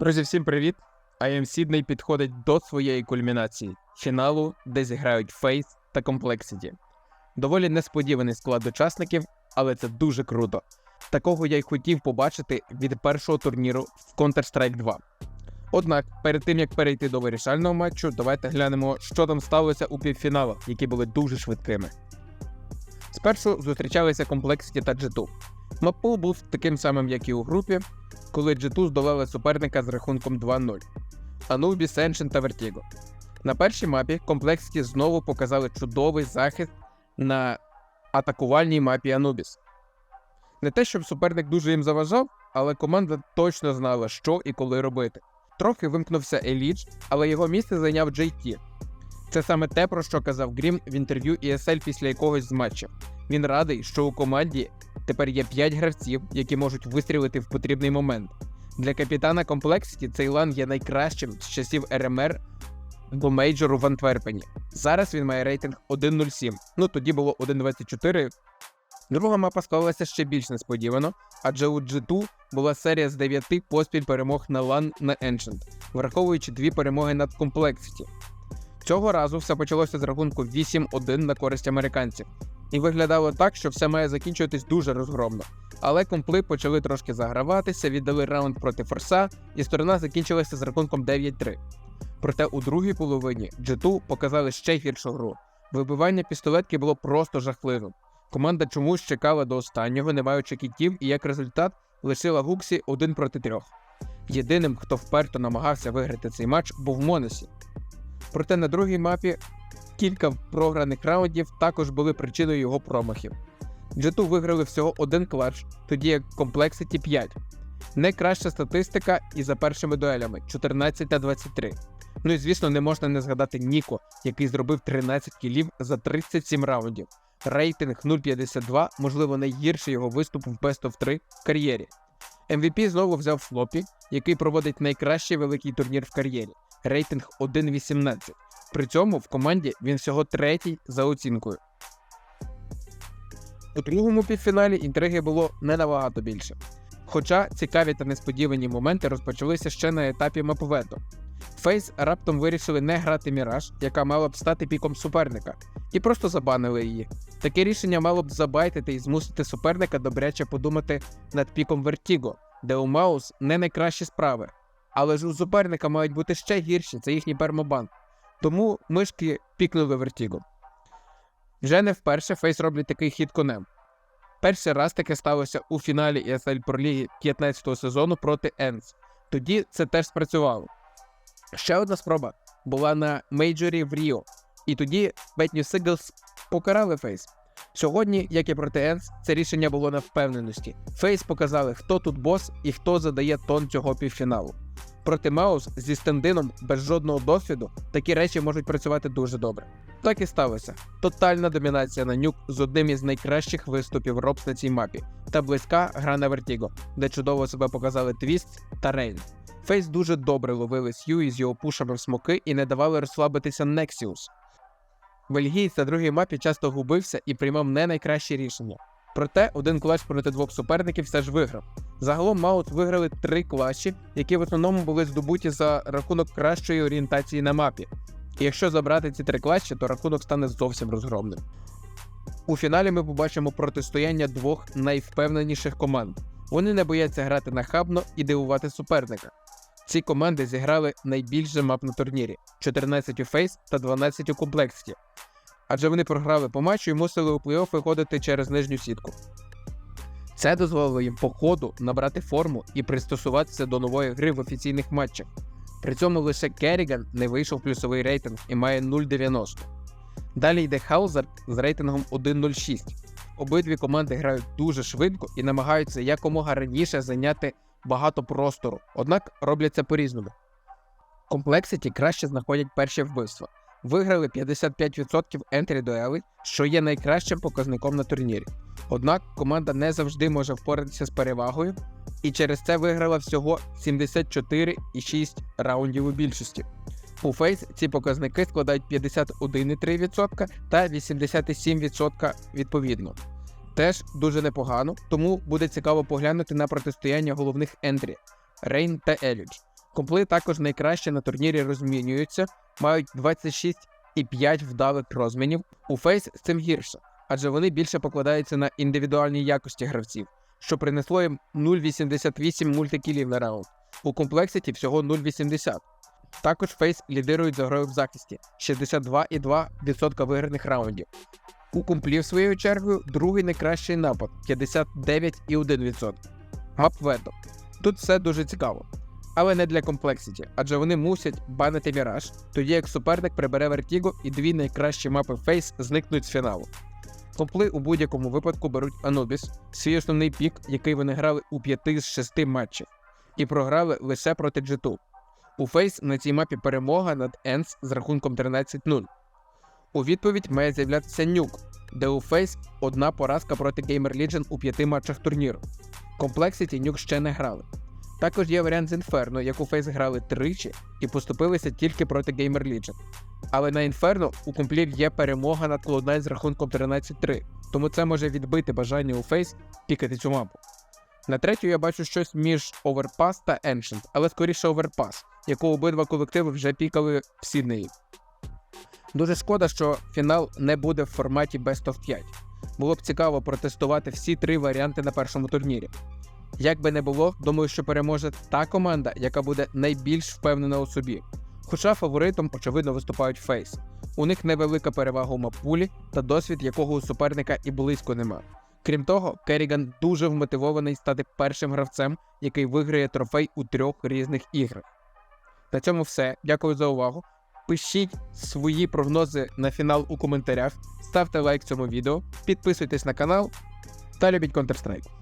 Друзі, всім привіт! IM Sydney підходить до своєї кульмінації фіналу, де зіграють Фейс та Complexity. Доволі несподіваний склад учасників, але це дуже круто. Такого я й хотів побачити від першого турніру в Counter-Strike 2. Однак, перед тим як перейти до вирішального матчу, давайте глянемо, що там сталося у півфіналах, які були дуже швидкими. Спершу зустрічалися Complexity та G2. Маппул був таким самим, як і у групі, коли G2 здолали суперника з рахунком 2-0 Anubis, Ancient та Vertigo. На першій мапі Complexity знову показали чудовий захист на атакувальній мапі Anubis. Не те, щоб суперник дуже їм заважав, але команда точно знала, що і коли робити. Трохи вимкнувся Еліч, але його місце зайняв JT. Це саме те, про що казав Грім в інтерв'ю ESL після якогось з матчів. Він радий, що у команді тепер є 5 гравців, які можуть вистрілити в потрібний момент. Для капітана Complexity цей лан є найкращим з часів РМР до мейджору в Антверпені. Зараз він має рейтинг 1.07, ну тоді було 1.24. Друга мапа склалася ще більш несподівано, адже у G2 була серія з 9 поспіль перемог на лан на Ancient, враховуючи дві перемоги над Complexity. Цього разу все почалося з рахунку 8-1 на користь американців, і виглядало так, що все має закінчуватись дуже розгромно. Але компли почали трошки заграватися, віддали раунд проти Форса, і сторона закінчилася з рахунком 9-3. Проте у другій половині G2 показали ще гіршу гру. Вибивання пістолетки було просто жахливим. Команда чомусь чекала до останнього, не маючи кітів, і як результат лишила Гуксі один проти трьох. Єдиним, хто вперто намагався виграти цей матч, був Монесі. Проте на другій мапі кілька програних раундів також були причиною його промахів. G2 виграли всього один клатч, тоді як Complexity 5. Найкраща статистика і за першими дуелями 14 та 23. Ну і звісно, не можна не згадати Ніко, який зробив 13 кілів за 37 раундів. Рейтинг 0.52, можливо, найгірший його виступ в Best of 3 в кар'єрі. MVP знову взяв Флопі, який проводить найкращий великий турнір в кар'єрі. Рейтинг 1.18. При цьому в команді він всього третій за оцінкою. У другому півфіналі інтриги було не набагато більше. Хоча цікаві та несподівані моменти розпочалися ще на етапі мапвето. Фейс раптом вирішили не грати Міраж, яка мала б стати піком суперника, і просто забанили її. Таке рішення мало б забайтити і змусити суперника добряче подумати над піком Vertigo, де у Маус не найкращі справи. Але ж у суперника мають бути ще гірші, це їхній пермобан. Тому мишки пікнули Vertigo. Вже не вперше Фейс роблять такий хід конем. Перший раз таке сталося у фіналі ESL Pro Ліги 15-го сезону проти Енс. Тоді це теж спрацювало. Ще одна спроба була на мейджорі в Ріо, і тоді News Seagulls покарали Фейс. Сьогодні, як і проти Енс, це рішення було на впевненості. Фейс показали, хто тут бос і хто задає тон цього півфіналу. Проти Маус зі стендином без жодного досвіду такі речі можуть працювати дуже добре. Так і сталося. Тотальна домінація на нюк з одним із найкращих виступів Робс на цій мапі та близька гра на Vertigo, де чудово себе показали Твіст та Рейн. Фейс дуже добре ловили Сью із його пушами в смоки і не давали розслабитися Нексіус. Бельгієць на другій мапі часто губився і приймав не найкращі рішення. Проте один клач проти двох суперників все ж виграв. Загалом Маут виграли три клатчі, які в основному були здобуті за рахунок кращої орієнтації на мапі. І якщо забрати ці три клатчі, то рахунок стане зовсім розгромним. У фіналі ми побачимо протистояння двох найвпевненіших команд. Вони не бояться грати нахабно і дивувати суперника. Ці команди зіграли найбільше мап на турнірі 14 у Фейс та 12 у комплексті. Адже вони програли по матчу і мусили у плей-офф виходити через нижню сітку. Це дозволило їм по ходу набрати форму і пристосуватися до нової гри в офіційних матчах. При цьому лише Керріган не вийшов в плюсовий рейтинг і має 0,90. Далі йде Хаузард з рейтингом 1.06. Обидві команди грають дуже швидко і намагаються якомога раніше зайняти багато простору, однак роблять це по-різному. Комплексіті краще знаходять перші вбивства. Виграли 55% ентрі дуелей, що є найкращим показником на турнірі. Однак команда не завжди може впоратися з перевагою, і через це виграла всього 74,6 раундів у більшості. У Фейс ці показники складають 51,3% та 87% відповідно. Теж дуже непогано, тому буде цікаво поглянути на протистояння головних ентрі Рейн та Елідж. Компли також найкраще на турнірі розмінюються, мають 26,5 вдалих розмінів. У Фейс з цим гірше, адже вони більше покладаються на індивідуальні якості гравців, що принесло їм 0,88 мультикілів на раунд. У комплексіті всього 0,80. Також Фейс лідирують за грою в захисті 62,2% виграних раундів. У комплів своєю чергою другий найкращий напад 59,1%. Мап вето. Тут все дуже цікаво. Але не для комплексіті, адже вони мусять банити Міраж, тоді як суперник прибере Вертіго і дві найкращі мапи Фейс зникнуть з фіналу. Компли у будь-якому випадку беруть Анубіс, свій основний пік, який вони грали у 5 з 6 матчів, і програли лише проти G2. У Фейс на цій мапі перемога над Енс з рахунком 13-0. У відповідь має з'являтися Нюк, де у Фейс одна поразка проти Gamer Legion у п'яти матчах турніру. Комплексіті Нюк ще не грали. Також є варіант з Інферно, яку Фейс грали тричі і поступилися тільки проти Gamer Legion. Але на Інферно у комплів є перемога над Cloud9 з рахунком 13-3, тому це може відбити бажання у Фейс пікати цю мапу. На третю я бачу щось між Overpass та Ancient, але скоріше Overpass, яку обидва колективи вже пікали в Сіднеї. Дуже шкода, що фінал не буде в форматі Best of 5. Було б цікаво протестувати всі три варіанти на першому турнірі. Як би не було, думаю, що переможе та команда, яка буде найбільш впевнена у собі. Хоча фаворитом, очевидно, виступають Фейс. У них невелика перевага у мапулі та досвід, якого у суперника і близько нема. Крім того, Керріган дуже вмотивований стати першим гравцем, який виграє трофей у трьох різних іграх. На цьому все. Дякую за увагу. Пишіть свої прогнози на фінал у коментарях, ставте лайк цьому відео, підписуйтесь на канал та любіть Counter-Strike.